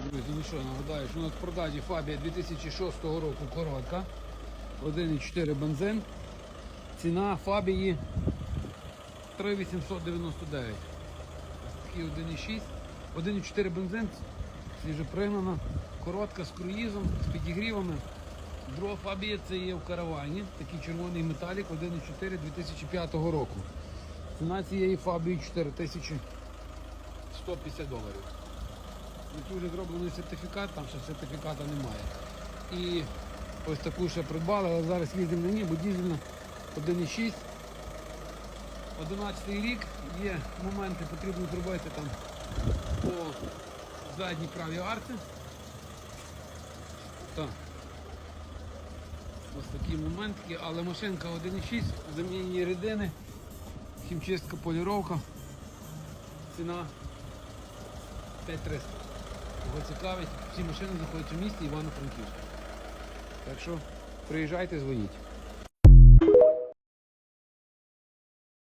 Так, друзі, ну що, нагадаю, що у нас в продажі Фабія 2006 року коротка. 1,4 бензин. Ціна Фабії 3,899. Ось такий 1,6. 1,4 бензин. Свіже пригнана. Коротка з круїзом, з підігрівами. Друга Фабія це є в каравані. Такий червоний металік 1,4 2005 року. Ціна цієї Фабії 4150 доларів. Тут вже зроблений сертифікат, там ще сертифіката немає. І ось таку ще придбали, але зараз їздимо на ній, бо дізельна 1,6. 11 рік є моменти, потрібно зробити там по задній правій арці. Так. Ось такі моментики, але машинка 1,6, замінені рідини, хімчистка, поліровка. Ціна 5300. Кого цікавить, всі машини знаходяться в місті Івано-Франківську. Так що приїжджайте, дзвоніть.